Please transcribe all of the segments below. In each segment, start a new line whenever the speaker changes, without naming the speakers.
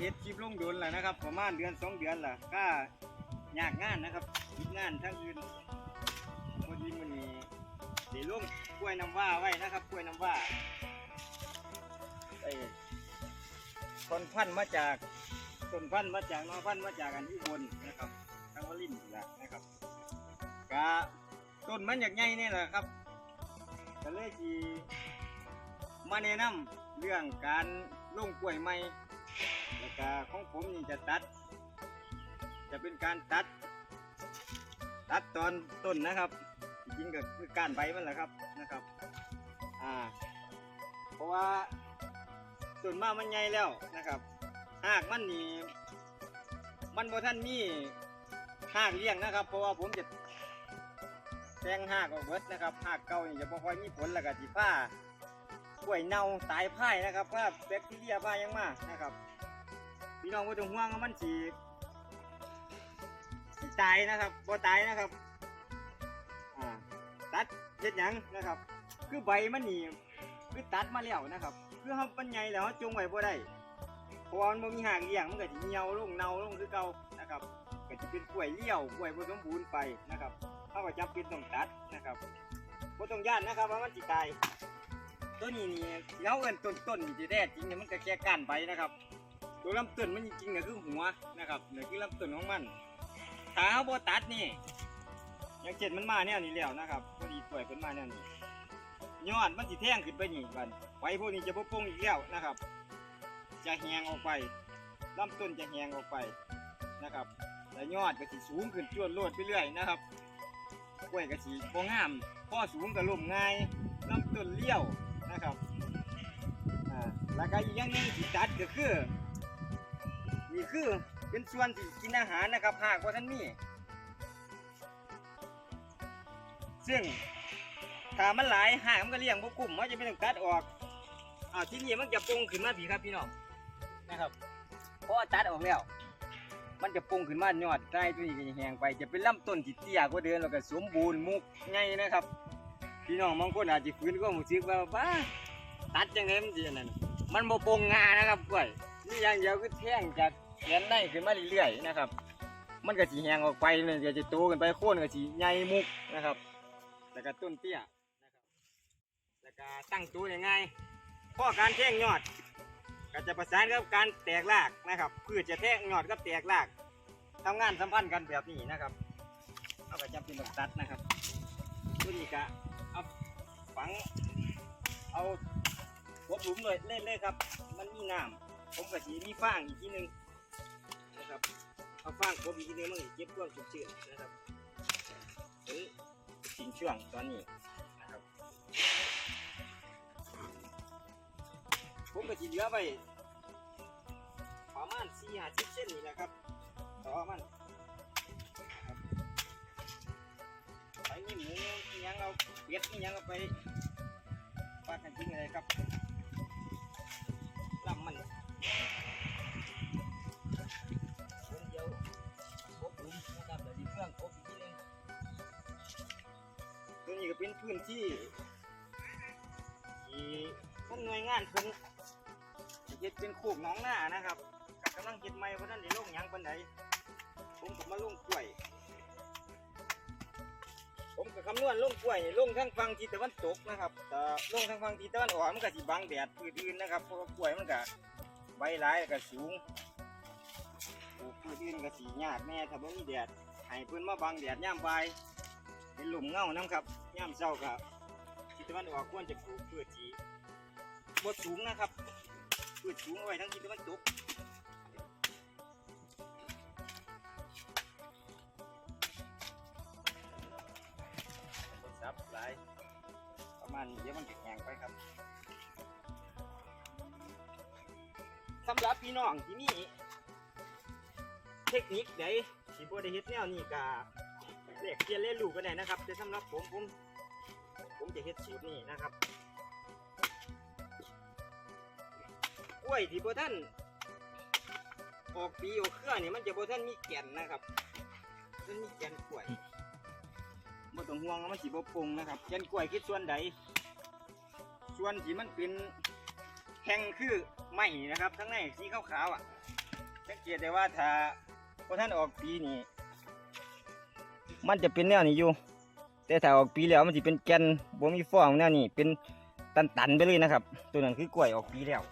เฮ็ดคลิปลงโดนแล้วนะครับ ประมาณเดือนสองเดือนละก็ยากงานนะครับติดงานทั้งอื่นพอดีมื้อนี้ได้ลงกล้วยน้ำว้าไว้นะครับกล้วยน้ำว้าไอ้ต้นพันธุ์มาจากต้นพันธุ์มาจากนอพันธุ์มาจากอันที่บนนะครับทางวลินทร์นี่ล่ะนะครับกะต้นมันอยากใหญ่นี่แหละครับก็เลยที่มาแนะนำเรื่องการลงกล้วยใหม่ แล้วก็ของผมนี่จะตัด จะเป็นการตัด ตัดตอนต้นนะครับจริงก็คือการใบมันแหละครับนะครับอ่าเพราะว่าส่วนมากมันใหญ่แล้วนะครับหากมันนี่มันบ่ท่านมีหากเลี้ยงนะครับ เพราะว่าผมจะแทงหากออกเบิดนะครับหากเก่านี่จะบ่ค่อยมีผลแล้วก็สิผ้ากล้วยเน่าตายพ่ายนะครับผ้าแบคทีเรียผ้ายังมากนะครับ พี่น้องบ่ต้องห่วงว่ามันสิสิตายนะครับบ่ตายนะครับอ่าตัดเฮ็ดหยังนะครับ คือใบมันนี่คือตัดมาแล้วนะครับ คือเฮาปัญญ่แล้วเฮาจงไว้บ่ได้เพราะมันบ่มีหางเลี้ยงมันก็สิเหี่ยวลงเน่าลงคือเก่านะครับก็สิเป็นกล้วยเลี้ยวกล้วยบ่สมบูรณ์ไปนะครับเฮาก็จำเป็นต้องตัดนะครับบ่ต้องย่านนะครับว่ามันสิตายตัวนี้นี่ที่าเอิ้นต้นต้นนี่สิแท้จริงเนี่ยมันก็แค่ก้านใบนะครับ ตัวลำต้นมันจริงๆก็คือหัวนะครับเนี่คือลำต้นของมันถ้าเขาบ่ตัดนี่อย่างเช่นมันมาแนวนี้แล้วนะครับพอดีป่วยเพิ่นมาแนวนี้ยอดมันสิแท่งขึ้นไปนี่บัดไว้พวกนี้จะบ่ปงอีกแล้วนะครับ จะแหงออกไปลำต้นจะแหงออกไปนะครับแต่ยอดก็สิสูงขึ้นจวดโลดไปเรื่อยนะครับกล้วยก็สิบ่งามพอสูงก็ล่มง่ายลำต้นเลี้ยวนะครับอ่าแล้วก็อีกอย่างนึงที่ตัดก็คือ นี่คือเป็นส่วนที่กินอาหารนะครับ หากว่าท่านมีซึ่งถ้ามันหลายหากมันก็เลี้ยงบ่กกลุ่มมันจะไม่ต้องตัดออกอ่าที่นี่มันจะปรุงขึ้นมาผีครับพี่น้องนะครับเพราะตัดออกแล้ว มันจะปรุงขึ้นมายอดใต้ตัวนี้ก็จะแหงไป จะเป็นลำต้นที่เตี้ยกว่าเดิมแล้วก็สมบูรณ์มุกใหญ่นะครับ พี่น้องบางคนอาจจะฟื้นก็มูซึกว่าบ้าตัดจังไงมันจะนั่นมันบ่ปรุงงานะครับกล้วยนี่อย่างเดียวคือแท่งจาก แขนได้ขึ้นมาเรื่อยๆนะครับ มันก็สีแหงออกไปเลยเดี๋ยวจะโตกันไปโค่นก็สีใหญ่มุกนะครับ แล้วก็ต้นเตี้ยนะครับแล้วก็ตั้งตัวยังไงข้อการแท่งยอด ก็จะประสานกับการแตกรากนะครับพืชจะแท่งยอดกับแตกรากทำงานสัมพันธ์กันแบบนี้นะครับเอาก็จำเป็นต้องตัดนะครับตัวนี้ก็เอาฝังเอาหัวหลุมเลยเล่นเลยครับ มันมีน้ำผมกับสีมีฟางอีกทีหนึงาฟางกบอีกทีหนึงมันเก็บความชุ่มชื้นนะครับถึงสิ่งช่วงตอนนี้นะครับผมกับสีเหลือไปประมาณสี่ห้าสิบเส้นนี่นะครับต่อมันไปมีหมูมีหยังเอาเป็ดมีหยังเอาไปฟาดกันทิ้งเลยครับ เป็นพื้นที่ที่ท่านหน่วยงานเพิ่นเฮ็ดเป็นโคกหน้องหน้านะครับกำลังเฮ็ดใหม่เพราะนั้นได้ลงหยังปานใดผมก็มาลงกล้วย ผมก็คำนวณลงกล้วยลงทั้งฝั่งทิศตะวันตกนะครับแต่ลงทั้งฝั่งทิศตะวันออกมันก็สิบังแดดพืชอื่นนะครับเพราะว่ากล้วยมันก็ใบหลายแล้วก็สูงปลูกพืชอื่นก็สียากแน่ถ้าบ่มีแดดให้เพิ่นมาบังแดดย่ามบ่าย เป็นหลุมเงานํครับย่ามเช้าก็ทิศตะวันออกควรจะปลูกพืชสีบ่สูงนะครับพืชสูงเอาไว้ทั้งทิศตะวันตกซับหลายประมาณนี้เดี๋ยวมันจะแห้งไปครับสำหรับพี่น้องที่นี่เทคนิคใดที่บ่ได้เฮ็ดแนวนี้ก็เรียกเรียนเรียนรู้ก็ได้นะครับแต่สำหรับผมผมผมจะเฮ็ดสูตรนี้นะครับกล้วยที่บ่ท่านออกปีออกเครือนี่มันจะบ่ท่านมีแก่นนะครับมันมีแก่นกล้วยบ่ต้องห่วงว่ามันสิบ่ปรุงนะครับแก่นกล้วยคิดส่วนใดส่วนที่มันเป็นแห้งคือไม้นะครับ ทั้งในสีขาวๆอะสังเกตได้ว่าถ้าพอท่านออกปีนี้ มันจะเป็นแนวนี้อยู่ แต่ถ้าออกปีแล้วมันจะเป็นแกนบ่มีฟองแนวนี้เป็นตันๆไปเลยนะครับ ตัวนั้นคือกล้วยออกปีแล้ว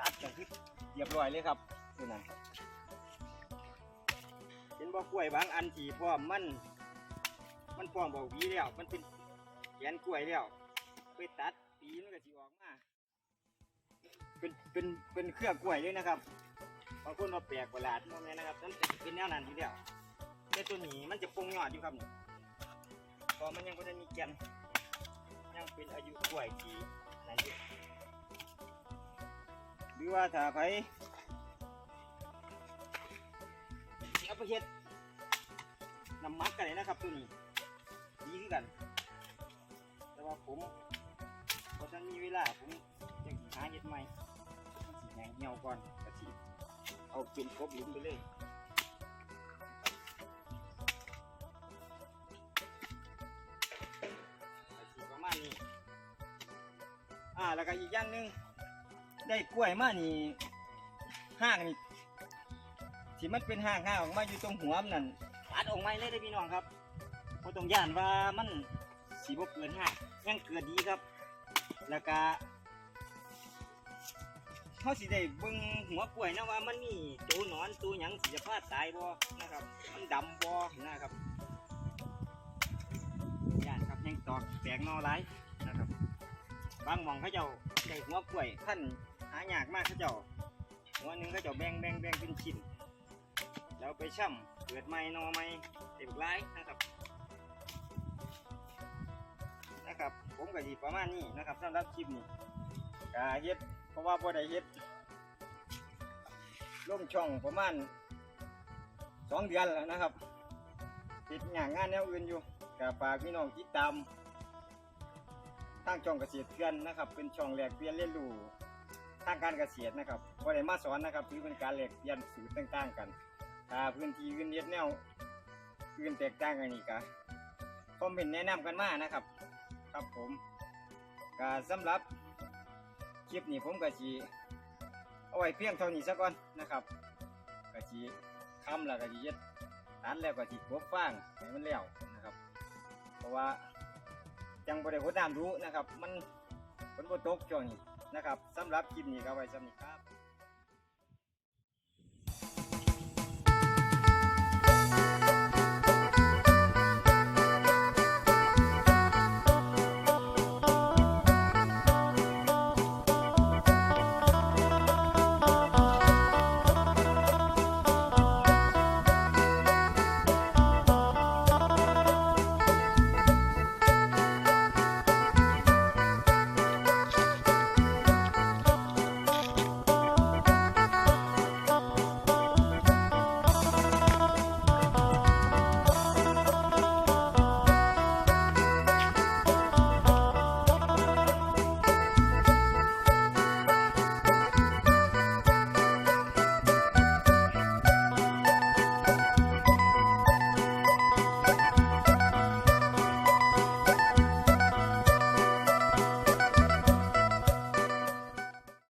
ตัดกันคือเรียบร้อยเลยครับตัวนั้นเห็นบ่กล้วยบางอันที่พร้อมมันมันพร้อมบอกหวีแล้ว มันเป็นแกนกล้วยแล้วไปตัดปีมันก็สิออกมาเป็นเป็นเป็นเครือกล้วยเลยนะครับบางคนมาแปลกประหลาดมองเลยนะครับนั่นเป็นแนวนั้นทีเดียว แต่ตัวนี้มันจะปรุงยอดอยู่ครับเนี่ตอนมันยังไม่ได้มีแกนยังเป็นอายุกล้วยที่นั่นอยู่หรือว่าถ้าไปเอาไปเฮ็ดน้ำมักกันเลยนะครับตัวนี้ดีคือกัน แต่ว่าผมพอฉันมีเวลาผมจะหาเฮ็ดใหม่แหงเหี่ยวก่อนกะสิเอาเป็นกบหลุมไปเลย แล้วก็อีกอย่างหนึ่งได้กล้วยมานี่ห้างนี่ที่มันเป็นห้างห้างออกมาอยู่ตรงหัวมันนั่นตัดออกมาเลยได้อพี่น้องครับเพราะต้องย่านว่ามันสีบ่เกินห้างยังเกิดดีครับ แล้วก็เขาสิได้เบิ่งหัวกล้วยนะว่ามันมีตัวหนอนตัวหยังสิจะพาดตายบ่นะครับ มันดำบ่นะครับย่านครับยังตอกแตกหนอหลายนะครับ บางหมองเขาเจ้าได้หัวกล้วยขั้นหายากมากเขาเจ้าหัวหนึ่งเขาเจ้าแบ่งแบ่งแบ่งเป็นชิ้นแล้วไปช่ำเกิดใหม่นอใหม่เต็มร้ายนะครับนะครับ ผมก็ดีประมาณนี้นะครับสำหรับคลิปนี้กาเฮ็ดเพราะว่าบ่ได้เฮ็ดลงช่องประมาณสองเดือนแล้วนะครับติดงานงานแนวอื่นอยู่กาฝากพี่น้องติดตามางช่องเกษตรเพื่อนนะครับ เป็นช่องแหลกเปลี่ยนเรียนรู้ทางการเกษตรนะครับบ่ได้มาสอนนะครับถือเป็นการแหลกเปลี่ยนสูตรต่างๆ กันถ้าพื้นที่อื่นเฮ็ดแนวอื่นแตกต่างกันนี่ก็คอมเมนต์แนะนำกันมานะครับ ครับผมก็สำหรับคลิปนี้ผมก็สิเอาไว้เพียงเท่านี้ซะก่อนนะครับก็สิคำแล้วก็สิเฮ็ดตัดแล้วก็สิกบฟางให้มันแล้วนะครับ เพราะว่า จังบริโภคน้ำรู้นะครับ มันฝนบ่ตกช่วงนี้นะครับสำหรับคลิปนี้ก็ไว้สำนี้ครับ